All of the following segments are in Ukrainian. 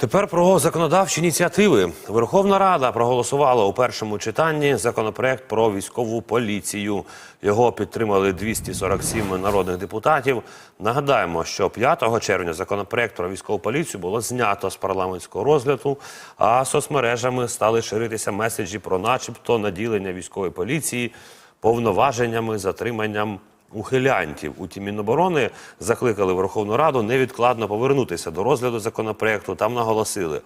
Тепер про законодавчі ініціативи. Верховна Рада проголосувала у першому читанні законопроект про військову поліцію. Його підтримали 247 народних депутатів. Нагадаємо, що 5 червня законопроект про військову поліцію було знято з парламентського розгляду, а соцмережами стали ширитися меседжі про, начебто, наділення військової поліції повноваженнями, затриманням ухилянтів. Утім, Міноборони закликали Верховну Раду невідкладно повернутися до розгляду законопроекту. Там наголосили.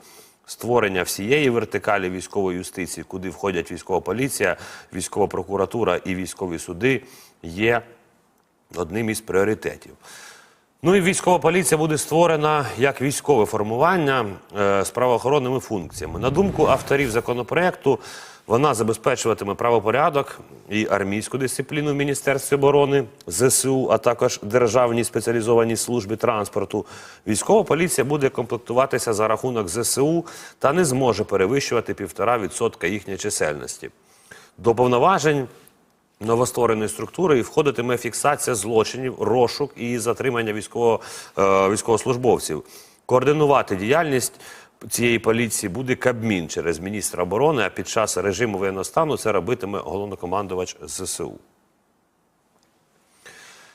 Створення всієї вертикалі військової юстиції, куди входять військова поліція, військова прокуратура і військові суди, є одним із пріоритетів. Ну і військова поліція буде створена як військове формування е, з правоохоронними функціями. На думку авторів законопроекту, вона забезпечуватиме правопорядок і армійську дисципліну в Міністерстві оборони, ЗСУ, а також Державній спеціалізованій службі транспорту. Військова поліція буде комплектуватися за рахунок ЗСУ та не зможе перевищувати 1,5% їхньої чисельності. До повноважень новоствореної структури входитиме фіксація злочинів, розшук і затримання військово, е, військовослужбовців. Координувати діяльність цієї поліції буде Кабмін через міністра оборони, а під час режиму воєнного стану це робитиме головнокомандувач ЗСУ.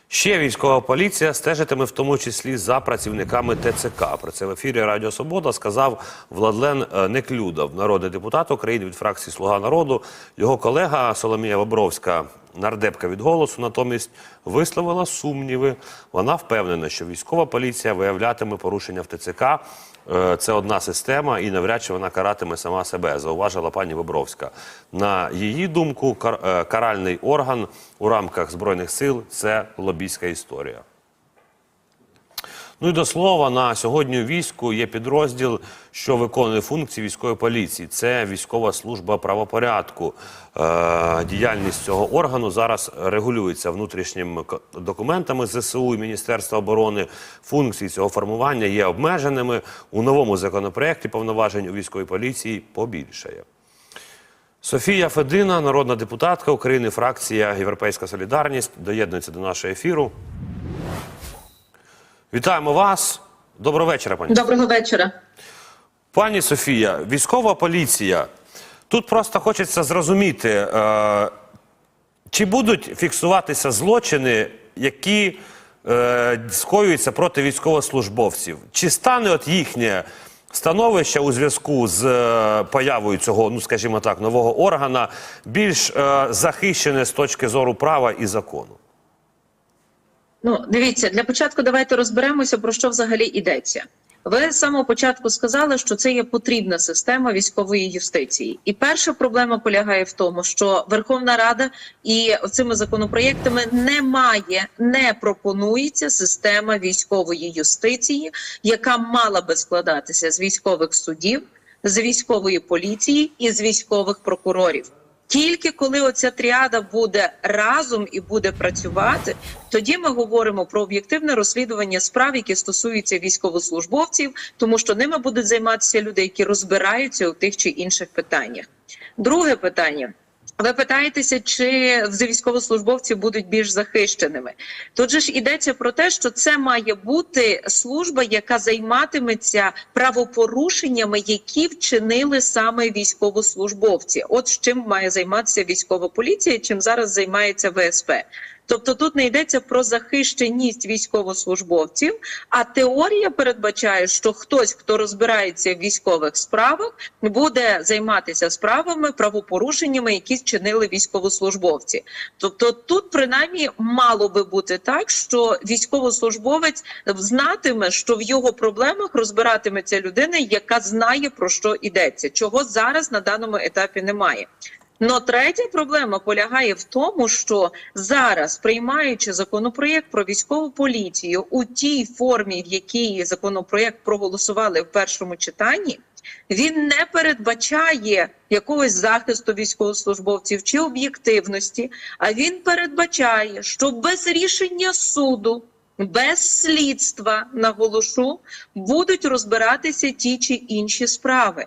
Ще військова поліція стежитиме в тому числі за працівниками ТЦК. Про це в ефірі Радіо Свобода сказав Владлен е, Неклюдов, народний депутат України від фракції Слуга народу. Його колега Соломія Бобровська, нардепка від голосу, натомість висловила сумніви. Вона впевнена, що військова поліція виявлятиме порушення в ТЦК. Е, Це одна система, і навряд чи вона каратиме сама себе, зауважила пані Бобровська. На її думку, е, каральний орган у рамках збройних сил це лобійська історія. Ну і до слова, на сьогодні у війську є підрозділ, що виконує функції військової поліції. Це військова служба правопорядку. Е, діяльність цього органу зараз регулюється внутрішніми документами ЗСУ і Міністерства оборони. Функції цього формування є обмеженими. У новому законопроекті повноважень у військовій поліції побільшає. Софія Федина, народна депутатка України, фракція Європейська Солідарність, доєднується до нашого ефіру. Вітаємо вас. Доброго вечора, пані. Доброго вечора. Пані Софія, військова поліція. Тут просто хочеться зрозуміти, е, чи будуть фіксуватися злочини, які е, скоюються проти військовослужбовців? Чи стане от їхнє становище у зв'язку з е, появою цього, ну скажімо так, нового органа більш е, захищене з точки зору права і закону? Ну, дивіться, для початку давайте розберемося, про що взагалі йдеться. Ви з самого початку сказали, що це є потрібна система військової юстиції. І перша проблема полягає в тому, що Верховна Рада і цими законопроєктами немає, не пропонується система військової юстиції, яка мала би складатися з військових судів, з військової поліції і з військових прокурорів. Тільки коли оця тріада буде разом і буде працювати, тоді ми говоримо про об'єктивне розслідування справ, які стосуються військовослужбовців, тому що ними будуть займатися люди, які розбираються у тих чи інших питаннях. Друге питання. Ви питаєтеся, чи військовослужбовці будуть більш захищеними? Тут же ж йдеться про те, що це має бути служба, яка займатиметься правопорушеннями, які вчинили саме військовослужбовці. От чим має займатися військова поліція, чим зараз займається ВСП. Тобто тут не йдеться про захищеність військовослужбовців, а теорія передбачає, що хтось, хто розбирається в військових справах, буде займатися справами правопорушеннями, які чинили військовослужбовці. Тобто, тут принаймні мало би бути так, що військовослужбовець знатиме, що в його проблемах розбиратиметься людина, яка знає про що йдеться, чого зараз на даному етапі немає. Но третя проблема полягає в тому, що зараз, приймаючи законопроєкт про військову поліцію у тій формі, в якій законопроєкт проголосували в першому читанні, він не передбачає якогось захисту військовослужбовців чи об'єктивності, а він передбачає, що без рішення суду. Без слідства наголошу будуть розбиратися ті чи інші справи.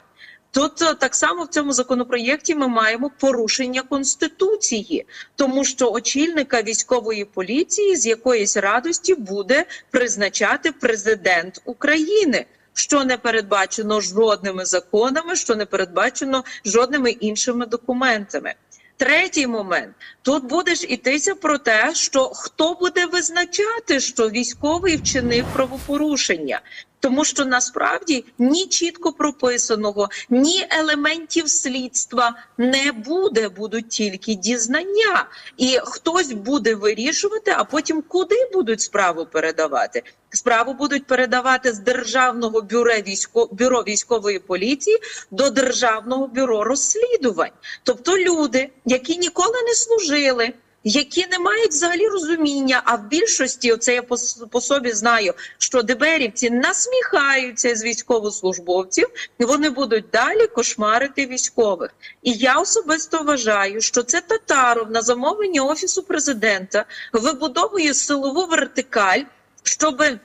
Тут е, так само в цьому законопроєкті ми маємо порушення конституції, тому що очільника військової поліції з якоїсь радості буде призначати президент України. що не передбачено жодними законами, що не передбачено жодними іншими документами. Третій момент тут будеш ітися про те, що хто буде визначати, що військовий вчинив правопорушення. Тому що насправді ні чітко прописаного, ні елементів слідства не буде, будуть тільки дізнання, і хтось буде вирішувати, а потім куди будуть справу передавати. Справу будуть передавати з державного бюро військо бюро військової поліції до державного бюро розслідувань. Тобто люди, які ніколи не служили. Які не мають взагалі розуміння, а в більшості оце я по, по собі знаю, що ДБРівці насміхаються з військовослужбовців, і вони будуть далі кошмарити військових. І я особисто вважаю, що це Татаров на замовлення офісу президента вибудовує силову вертикаль, щоби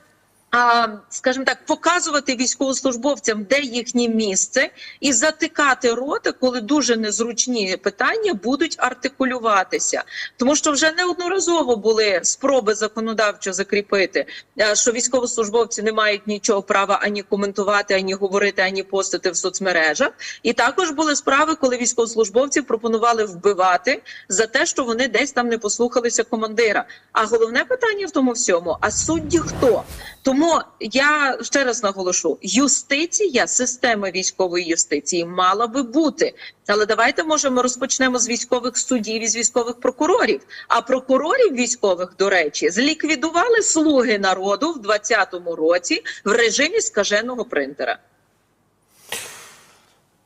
скажімо так, показувати військовослужбовцям, де їхнє місце, і затикати роти, коли дуже незручні питання будуть артикулюватися. Тому що вже неодноразово були спроби законодавчо закріпити, е, що військовослужбовці не мають нічого права ані коментувати, ані говорити, ані постити в соцмережах. І також були справи, коли військовослужбовців пропонували вбивати за те, що вони десь там не послухалися командира. А головне питання в тому всьому: а судді хто? Тому я ще раз наголошу: юстиція, система військової юстиції мала би бути. Але давайте може ми розпочнемо з військових суддів і з військових прокурорів. А прокурорів військових, до речі, зліквідували слуги народу в 2020 році в режимі скаженого принтера.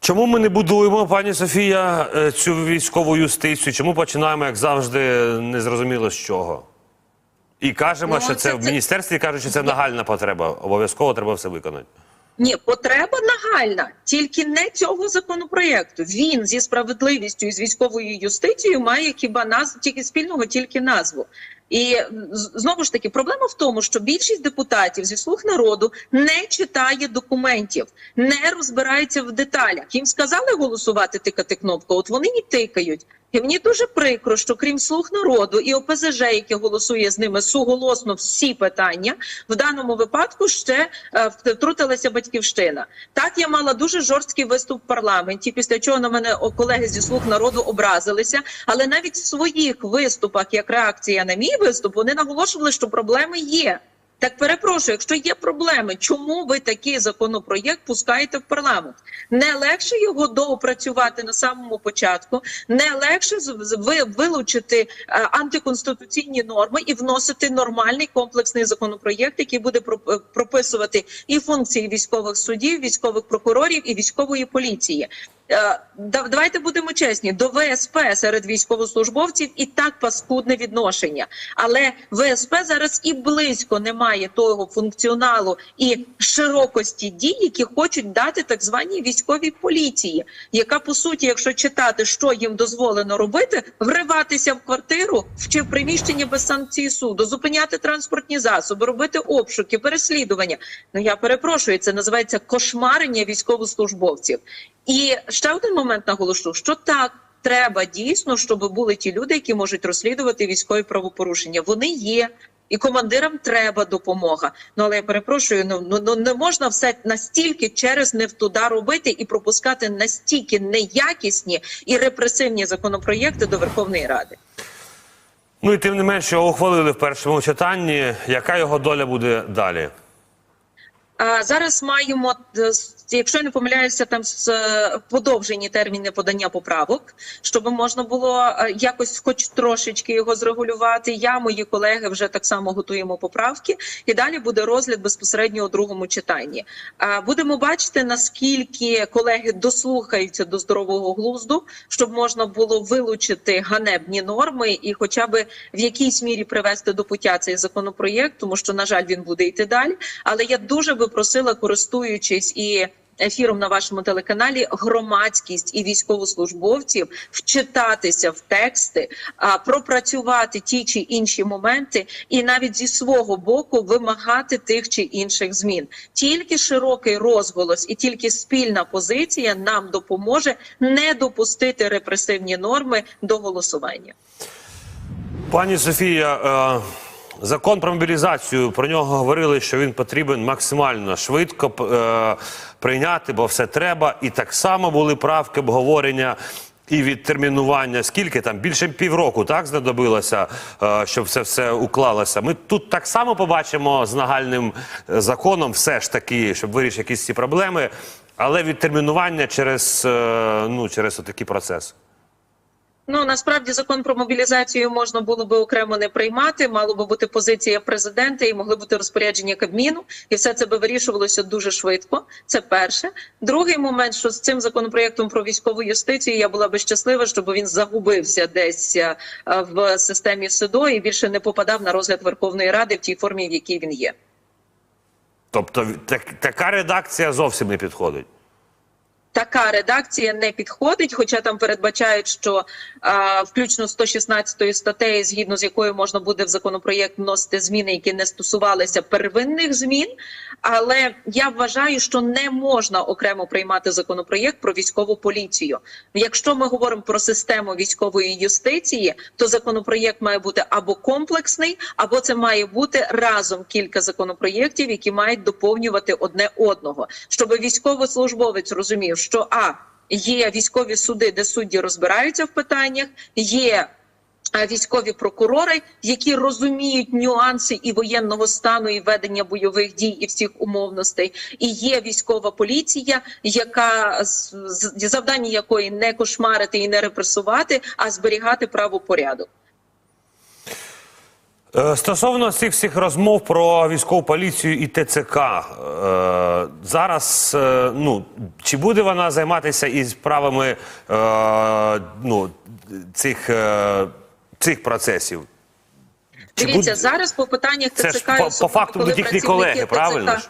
Чому ми не будуємо, пані Софія, е, цю військову юстицію? Чому починаємо, як завжди, незрозуміло з чого? І кажемо, Ну, що це, це- в міністерстві кажуть, що це нагальна потреба. Обов'язково треба все виконати. Ні, потреба нагальна, тільки не цього законопроєкту. Він зі справедливістю і з військовою юстицією має хіба назву тільки спільного, тільки назву. І знову ж таки, проблема в тому, що більшість депутатів зі слуг народу не читає документів, не розбирається в деталях. Їм сказали голосувати, тикати кнопку, от вони не тикають. І мені дуже прикро, що крім слуг народу і ОПЗЖ, яке голосує з ними суголосно всі питання, в даному випадку ще е, втрутилася батьківщина. Так я мала дуже жорсткий виступ в парламенті, після чого на мене колеги зі слуг народу образилися. Але навіть в своїх виступах, як реакція на мій виступ, вони наголошували, що проблеми є. Так перепрошую, якщо є проблеми, чому ви такий законопроєкт пускаєте в парламент? Не легше його доопрацювати на самому початку, не легше вилучити е, антиконституційні норми і вносити нормальний комплексний законопроєкт, який буде е, прописувати і функції військових судів, військових прокурорів і військової поліції. Е, Давайте будемо чесні. До ВСП серед військовослужбовців і так паскудне відношення, але ВСП зараз і близько не має того функціоналу і широкості дій, які хочуть дати так званій військовій поліції, яка по суті, якщо читати, що їм дозволено робити, вриватися в квартиру чи в приміщення без санкції суду, зупиняти транспортні засоби, робити обшуки, переслідування. Ну я перепрошую, це називається кошмарення військовослужбовців. І ще один момент наголошу, що так. Треба дійсно, щоб були ті люди, які можуть розслідувати військові правопорушення. Вони є, і командирам треба допомога. Ну але я перепрошую, ну, ну, ну не можна все настільки через невтуда робити і пропускати настільки неякісні і репресивні законопроєкти до Верховної Ради. Ну і тим не менше, його ухвалили в першому читанні. Яка його доля буде далі? А зараз маємо, е, якщо я не помиляюся, там е, подовжені терміни подання поправок, щоб можна було е, якось, хоч трошечки його зрегулювати. Я, мої колеги, вже так само готуємо поправки, і далі буде розгляд безпосередньо у другому читанні. Будемо бачити, наскільки колеги дослухаються до здорового глузду, щоб можна було вилучити ганебні норми і, хоча б в якійсь мірі привести до пуття цей законопроєкт, тому що на жаль він буде йти далі. Але я дуже би просила, користуючись і ефіром на вашому телеканалі, громадськість і військовослужбовців вчитатися в тексти, пропрацювати ті чи інші моменти, і навіть зі свого боку вимагати тих чи інших змін. Тільки широкий розголос і тільки спільна позиція нам допоможе не допустити репресивні норми до голосування. Пані Софія, е, Закон про мобілізацію про нього говорили, що він потрібен максимально швидко е, прийняти, бо все треба. І так само були правки обговорення і відтермінування. Скільки там більше півроку так знадобилося, е, щоб це все уклалося. Ми тут так само побачимо з нагальним е, законом, все ж таки, щоб вирішити якісь ці проблеми, але відтермінування через е, ну через отакий процес. Ну насправді закон про мобілізацію можна було би окремо не приймати. Мало би бути позиція президента і могли бути розпорядження Кабміну, і все це би вирішувалося дуже швидко. Це перше. Другий момент, що з цим законопроектом про військову юстицію я була би щаслива, щоб він загубився десь е, в системі СИДО і більше не попадав на розгляд Верховної Ради в тій формі, в якій він є. Тобто, так, така редакція зовсім не підходить. Така редакція не підходить, хоча там передбачають, що а, включно 116 статтею, згідно з якою можна буде в законопроєкт вносити зміни, які не стосувалися первинних змін. Але я вважаю, що не можна окремо приймати законопроєкт про військову поліцію. Якщо ми говоримо про систему військової юстиції, то законопроєкт має бути або комплексний, або це має бути разом кілька законопроєктів, які мають доповнювати одне одного, щоб військовослужбовець розумів, що а є військові суди, де судді розбираються в питаннях, є. А, Військові прокурори, які розуміють нюанси і воєнного стану, і ведення бойових дій, і всіх умовностей, і є військова поліція, яка завдання якої не кошмарити і не репресувати, а зберігати правопорядок. Е, Стосовно цих всіх розмов про військову поліцію і ТЦК, е, зараз е, ну чи буде вона займатися і справами е, ну, цих, е, цих процесів? Дивіться, буде- зараз по питаннях Це ж по- по факту до будуть їхні колеги, правильно ж?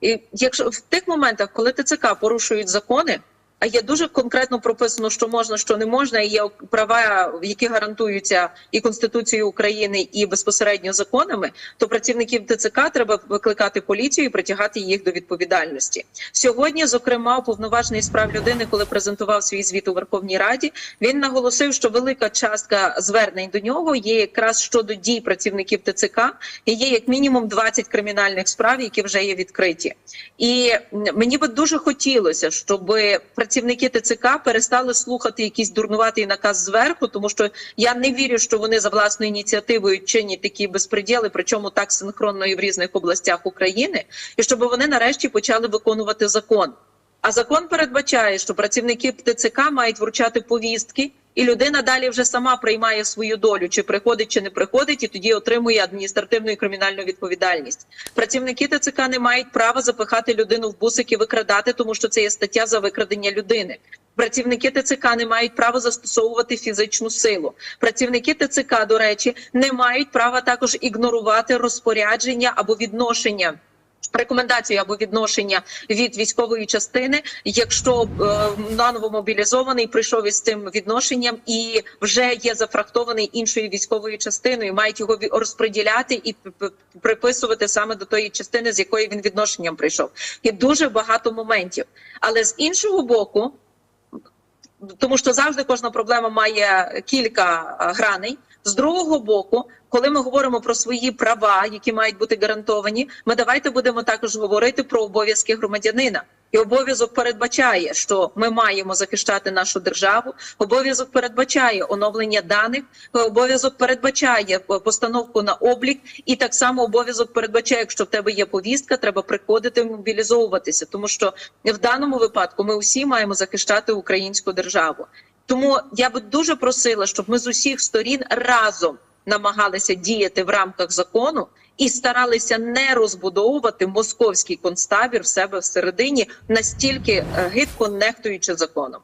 І якщо в тих моментах, коли ТЦК порушують закони, а є дуже конкретно прописано, що можна, що не можна, і є права, які гарантуються і Конституцією України, і безпосередньо законами, то працівників ТЦК треба викликати поліцію і притягати їх до відповідальності. Сьогодні, зокрема, уповноважений з прав людини, коли презентував свій звіт у Верховній Раді, він наголосив, що велика частка звернень до нього є якраз щодо дій працівників ТЦК, і є як мінімум 20 кримінальних справ, які вже є відкриті. І мені би дуже хотілося, щоб працівники ТЦК перестали слухати якийсь дурнуватий наказ зверху, тому що я не вірю, що вони за власною ініціативою чинять такі безпреділи, причому так синхронно і в різних областях України, і щоб вони нарешті почали виконувати закон. А закон передбачає, що працівники ТЦК мають вручати повістки, і людина далі вже сама приймає свою долю, чи приходить, чи не приходить, і тоді отримує адміністративну і кримінальну відповідальність. Працівники ТЦК не мають права запихати людину в бусик і викрадати, тому що це є стаття за викрадення людини. Працівники ТЦК не мають права застосовувати фізичну силу. Працівники ТЦК, до речі, не мають права також ігнорувати розпорядження або відношення. Рекомендацію або відношення від військової частини, якщо е, наново мобілізований прийшов із цим відношенням і вже є зафрахтований іншою військовою частиною, мають його розподіляти і приписувати саме до тої частини, з якої він відношенням прийшов. Є дуже багато моментів, але з іншого боку, тому що завжди кожна проблема має кілька граней. З другого боку, коли ми говоримо про свої права, які мають бути гарантовані, ми давайте будемо також говорити про обов'язки громадянина. І обов'язок передбачає, що ми маємо захищати нашу державу. Обов'язок передбачає оновлення даних. Обов'язок передбачає постановку на облік, і так само обов'язок передбачає, якщо в тебе є повістка, треба приходити мобілізовуватися, тому що в даному випадку ми усі маємо захищати українську державу. Тому я би дуже просила, щоб ми з усіх сторін разом намагалися діяти в рамках закону і старалися не розбудовувати московський концтабір в себе всередині, настільки е, гидко нехтуючи законом.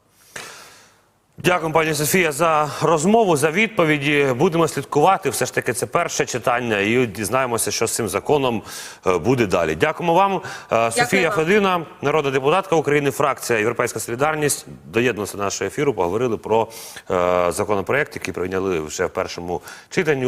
Дякую, пані Софія, за розмову, за відповіді. Будемо слідкувати. Все ж таки, це перше читання, і дізнаємося, що з цим законом е, буде далі. Дякуємо вам. Дякую Софія вам. Федина, народна депутатка України, фракція Європейська Солідарність, доєдналася до нашого ефіру. Поговорили про е, законопроект, який прийняли вже в першому читанні.